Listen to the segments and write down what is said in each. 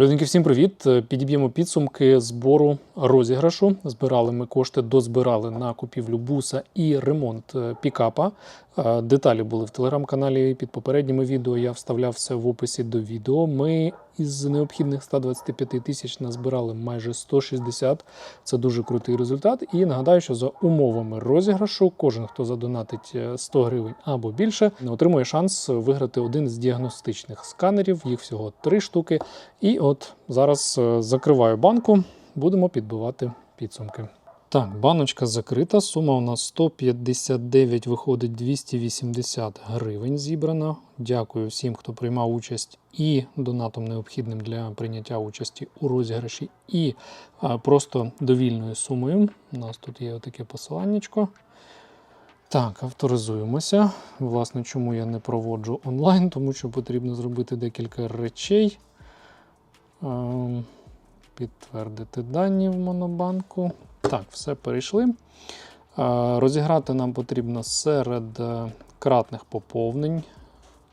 Людинки, всім привіт! Е, Підіб'ємо підсумки збору розіграшу. Збирали ми кошти, дозбирали на купівлю буса і ремонт е, пікапа. Е, Деталі були в телеграм-каналі під попередніми відео. Я вставляв все в описі до відео. Ми із необхідних 125 тисяч назбирали майже 160. Це дуже крутий результат. І нагадаю, що за умовами розіграшу кожен, хто задонатить е, 100 гривень або більше, отримує шанс виграти один з діагностичних сканерів. Їх всього три штуки. І от зараз е, закриваю банку, будемо підбивати підсумки. Так, баночка закрита. Сума у нас 159, виходить 280 гривень зібрана. Дякую всім, хто приймав участь і донатом необхідним для прийняття участі у розіграші, і а, просто довільною сумою. У нас тут є отаке посиланнячко. Так, авторизуємося. Власне, чому я не проводжу онлайн, тому що потрібно зробити декілька речей. Ем, Підтвердити дані в монобанку. Так, все перейшли. Розіграти нам потрібно серед е, кратних поповнень.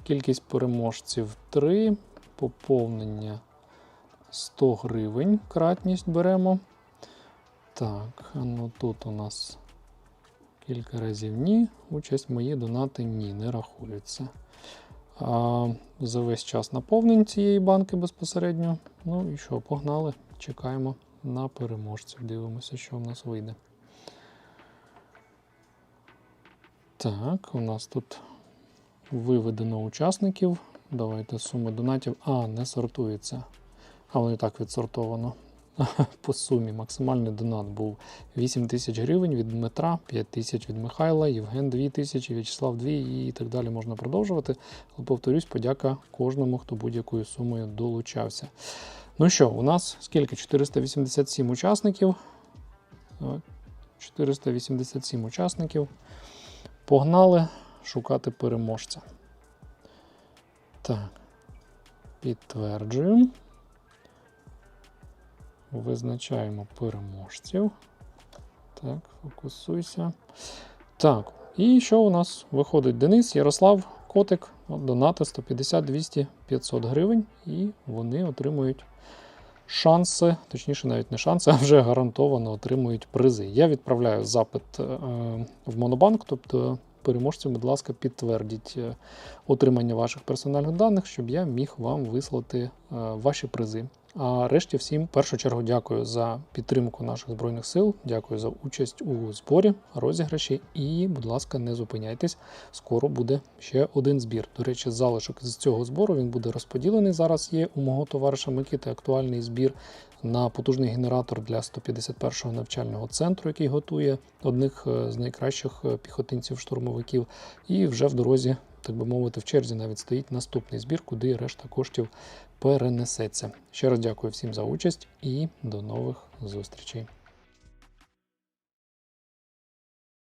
Кількість переможців 3. Поповнення 100 гривень. Кратність беремо. Так, ну тут у нас кілька разів ні. Участь мої донати ні, не рахуються. А, за весь час наповнень цієї банки безпосередньо. Ну і що, погнали. Чекаємо на переможців. Дивимося, що в нас вийде. Так, у нас тут виведено учасників. Давайте сума донатів. А, не сортується. А воно і так відсортовано. По сумі максимальний донат був 8 тисяч гривень від Дмитра, 5 тисяч від Михайла, Євген 2 тисячі, В'ячеслав 2 і так далі можна продовжувати. Але повторюсь, подяка кожному, хто будь-якою сумою долучався. Ну що, у нас скільки? 487 учасників. 487 учасників. Погнали шукати переможця. Так. Підтверджуємо. Визначаємо переможців. Так, фокусуйся. Так, і що у нас виходить? Денис, Ярослав, Котик, донати 150, 200, 500 гривень, і вони отримують шанси, точніше, навіть не шанси, а вже гарантовано отримують призи. Я відправляю запит е, в Монобанк, тобто переможців, будь ласка, підтвердіть е, отримання ваших персональних даних, щоб я міг вам вислати е, ваші призи. А решті всім в першу чергу дякую за підтримку наших збройних сил. Дякую за участь у зборі, розіграші. І, будь ласка, не зупиняйтесь. Скоро буде ще один збір. До речі, залишок з цього збору він буде розподілений. Зараз є у мого товариша Микити актуальний збір на потужний генератор для 151-го навчального центру, який готує одних е, з найкращих е, піхотинців-штурмовиків. І вже в дорозі, так би мовити, в черзі навіть стоїть наступний збір, куди решта коштів перенесеться. Ще раз дякую всім за участь і до нових зустрічей.